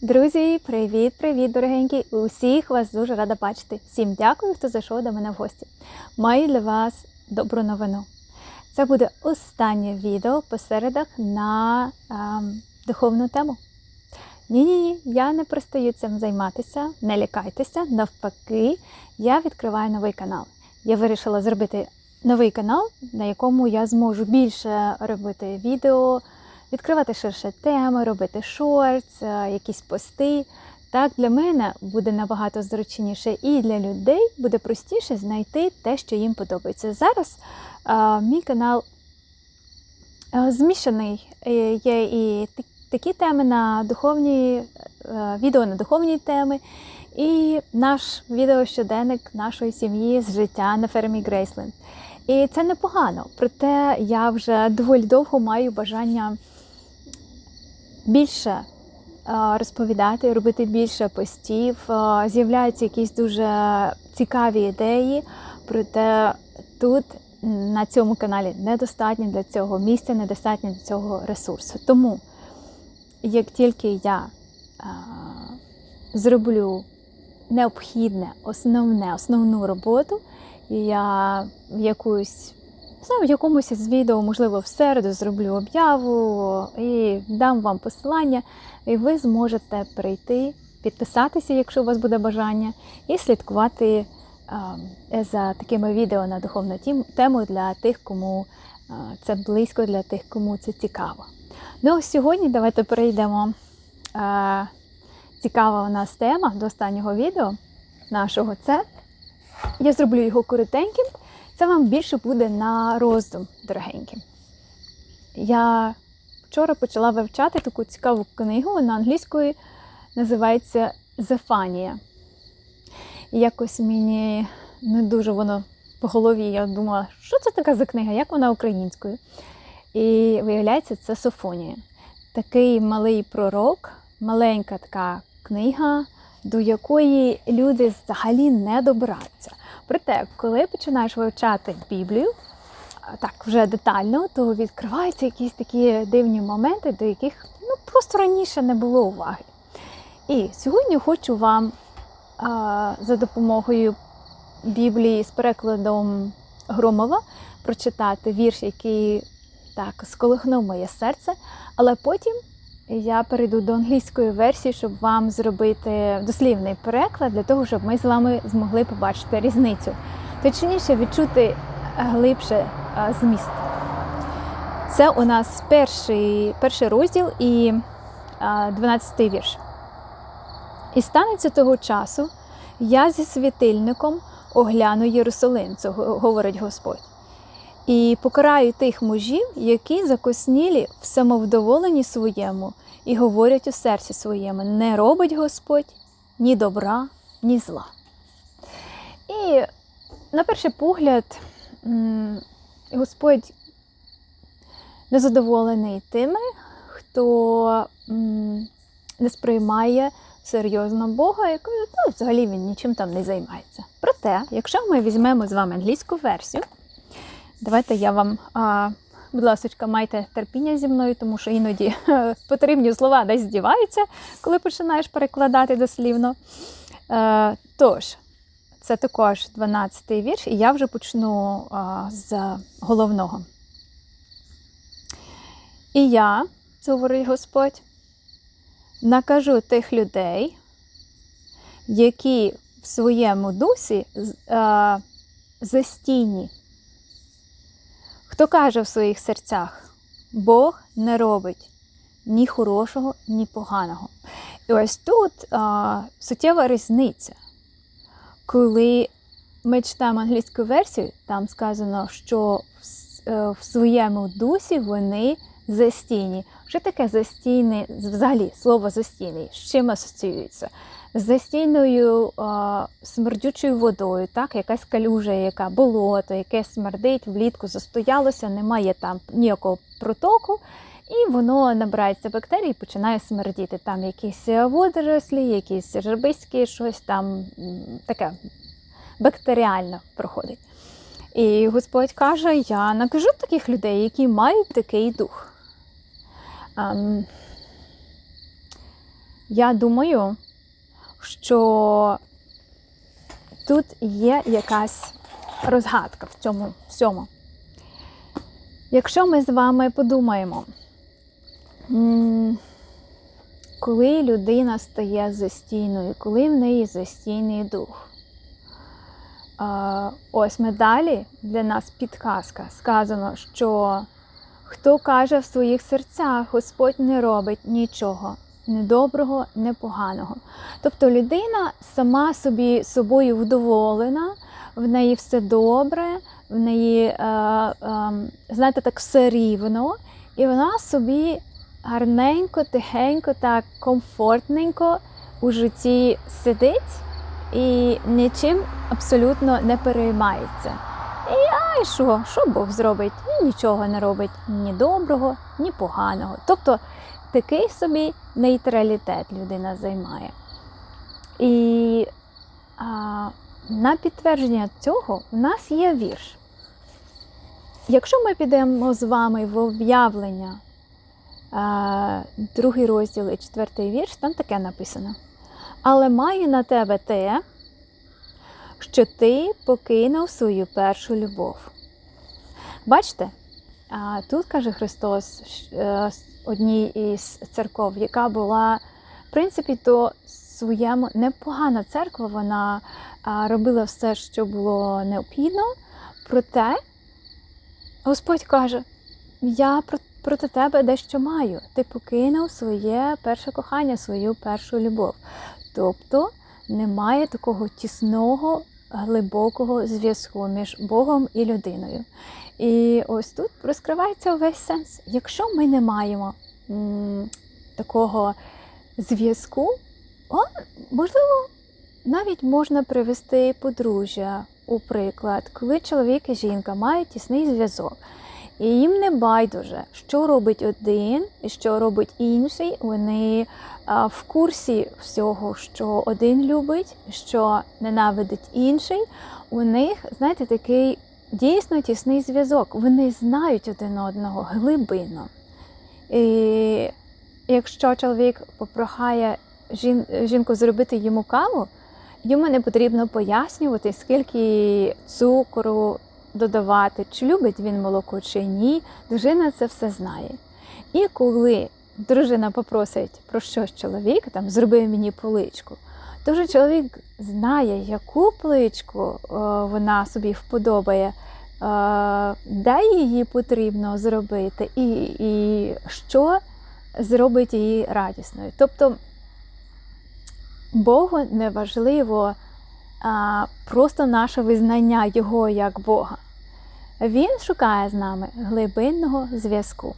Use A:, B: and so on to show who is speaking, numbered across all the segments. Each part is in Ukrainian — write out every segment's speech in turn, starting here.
A: Друзі, привіт-привіт, дорогенькі! Усіх вас дуже рада бачити. Всім дякую, хто зайшов до мене в гості. Маю для вас добру новину. Це буде останнє відео по середах на ем, духовну тему. Ні-ні, ні, я не перестаю цим займатися, не лякайтеся. Навпаки, я відкриваю новий канал. Я вирішила зробити новий канал, на якому я зможу більше робити відео, відкривати ширше теми, робити шортс, е, якісь пости. Так, для мене буде набагато зручніше і для людей буде простіше знайти те, що їм подобається. Зараз е, мій канал е, змішаний. Є і такі теми на духовні, е, відео на духовні теми, і наш відеощоденник нашої сім'ї з життя на фермі Грейсленд. І це непогано. Проте я вже доволі довго маю бажання більше е, розповідати, робити більше постів. Е, З'являються якісь дуже цікаві ідеї, проте тут на цьому каналі недостатньо для цього місця, недостатньо для цього ресурсу. Тому, як тільки я е, зроблю необхідне, основне, основну роботу, я в якусь не знаю, в якомусь із відео, можливо, в середу зроблю об'яву і дам вам посилання, і ви зможете прийти, підписатися, якщо у вас буде бажання, і слідкувати е, за такими відео на духовну тему для тих, кому е, це близько, для тих, кому це цікаво. Ну, ось сьогодні давайте перейдемо. Е, цікава у нас тема до останнього відео нашого. Це я зроблю його коротеньким. Це вам більше буде на роздум, дорогенькі. Я вчора почала вивчати таку цікаву книгу, вона англійською називається Зефанія. І якось мені не дуже воно по голові. Я думала, що це така за книга, як вона українською. І виявляється, це Софонія. Такий малий пророк, маленька така книга, до якої люди взагалі не добираються. Проте, коли починаєш вивчати Біблію, так вже детально, то відкриваються якісь такі дивні моменти, до яких ну, просто раніше не було уваги. І сьогодні хочу вам а, за допомогою Біблії з перекладом Громова прочитати вірш, який так сколихнув моє серце, але потім я перейду до англійської версії, щоб вам зробити дослівний переклад для того, щоб ми з вами змогли побачити різницю. Точніше, відчути глибше зміст. Це у нас перший, перший розділ і е, 12 вірш. І станеться того часу, я зі світильником огляну Єрусалим, це говорить Господь. І покараю тих мужів, які закоснілі в самовдоволенні своєму, і говорять у серці своєму: не робить Господь ні добра, ні зла. І на перший погляд, Господь незадоволений тими, хто не сприймає серйозно Бога і каже, ну, взагалі він нічим там не займається. Проте, якщо ми візьмемо з вами англійську версію, Давайте я вам, а, будь ласка, майте терпіння зі мною, тому що іноді потрібні слова десь здіваються, коли починаєш перекладати дослівно. Е, тож, це також 12-й вірш, і я вже почну а, з головного. І я, говорить Господь, накажу тих людей, які в своєму дусі а, застійні. Хто каже в своїх серцях, Бог не робить ні хорошого, ні поганого. І ось тут а, суттєва різниця. Коли ми читаємо англійську версію, там сказано, що в, е, в своєму дусі вони застійні. Що таке застійний, взагалі слово застійний? З чим асоціюється? Застійною а, смердючою водою, так, якась калюжа, яка болото, яке смердить, влітку застоялося, немає там ніякого протоку, і воно набирається бактерій і починає смердіти. Там якісь водорослі, якісь жербиські, щось там таке бактеріально проходить. І Господь каже: я накажу таких людей, які мають такий дух. Ем, я думаю, що тут є якась розгадка в цьому всьому. Якщо ми з вами подумаємо, коли людина стає застійною, коли в неї застійний дух. Ось ми далі для нас підказка. Сказано, що хто каже в своїх серцях, Господь не робить нічого, ні доброго, ні поганого. Тобто людина сама собі собою вдоволена, в неї все добре, в неї, е, е, знаєте, так все рівно, і вона собі гарненько, тихенько, так комфортненько у житті сидить і нічим абсолютно не переймається. І а, що? Що Бог зробить? І нічого не робить ні доброго, ні поганого. Тобто такий собі нейтралітет людина займає. І а, на підтвердження цього у нас є вірш. Якщо ми підемо з вами в об'явлення, другий розділ і четвертий вірш, там таке написано. Але маю на тебе те, що ти покинув свою першу любов. Бачите, тут каже Христос е, одній із церков, яка була, в принципі, то своєму непогана церква, вона робила все, що було необхідно. Проте Господь каже: Я проти тебе дещо маю. Ти покинув своє перше кохання, свою першу любов. Тобто немає такого тісного, глибокого зв'язку між Богом і людиною. І ось тут розкривається весь сенс. Якщо ми не маємо м, такого зв'язку, можливо, навіть можна привести подружжя у приклад, коли чоловік і жінка мають тісний зв'язок. І їм не байдуже, що робить один і що робить інший. Вони а, в курсі всього, що один любить, що ненавидить інший. У них, знаєте, такий дійсно тісний зв'язок. Вони знають один одного глибинно. І якщо чоловік попрохає жін, жінку зробити йому каву, йому не потрібно пояснювати, скільки цукру додавати, чи любить він молоко чи ні. Дружина це все знає. І коли дружина попросить про щось чоловіка, там зроби мені поличку, то вже чоловік знає, яку пличку е, вона собі вподобає, е, де її потрібно зробити, і, і що зробить її радісною. Тобто Богу не важливо просто наше визнання Його як Бога. Він шукає з нами глибинного зв'язку.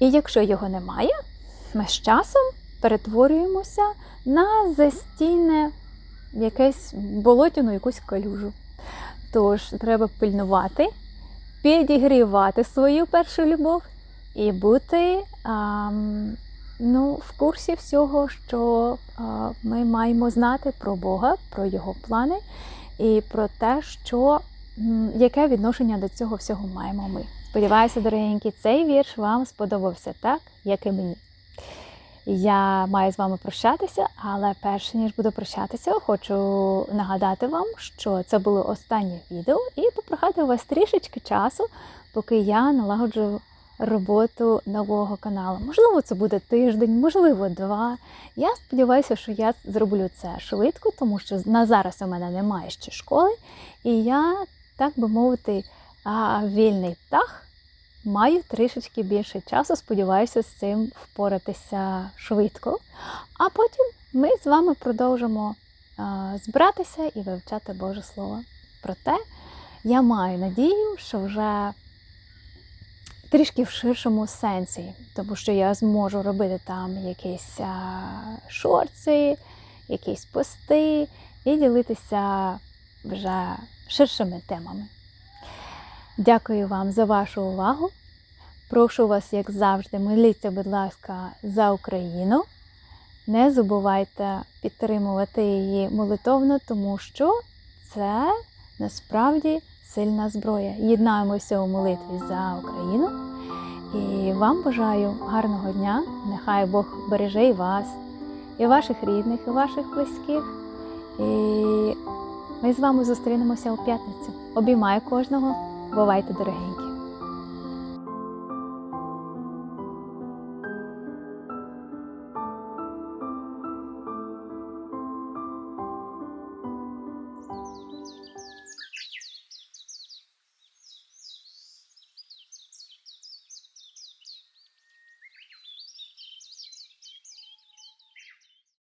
A: І якщо його немає, ми з часом перетворюємося на застійне якесь болотяну якусь калюжу. Тож треба пильнувати, підігрівати свою першу любов і бути а, ну, в курсі всього, що а, ми маємо знати про Бога, про Його плани і про те, що яке відношення до цього всього маємо ми. Сподіваюся, дорогенькі, цей вірш вам сподобався так, як і мені. Я маю з вами прощатися, але перш ніж буду прощатися, хочу нагадати вам, що це було останнє відео, і попрохати у вас трішечки часу, поки я налагоджу роботу нового каналу. Можливо, це буде тиждень, можливо, два. Я сподіваюся, що я зроблю це швидко, тому що на зараз у мене немає ще школи, і я, так би мовити, вільний птах. Маю трішечки більше часу, сподіваюся, з цим впоратися швидко. А потім ми з вами продовжимо збиратися і вивчати Боже Слово. Проте я маю надію, що вже трішки в ширшому сенсі, тому що я зможу робити там якісь шорти, якісь пости і ділитися вже ширшими темами. Дякую вам за вашу увагу. Прошу вас, як завжди, моліться, будь ласка, за Україну. Не забувайте підтримувати її молитовно, тому що це насправді сильна зброя. Єднаємося у молитві за Україну. І вам бажаю гарного дня. Нехай Бог береже і вас, і ваших рідних, і ваших близьких. І ми з вами зустрінемося у п'ятницю. Обіймаю кожного. Бувайте дорогенькі!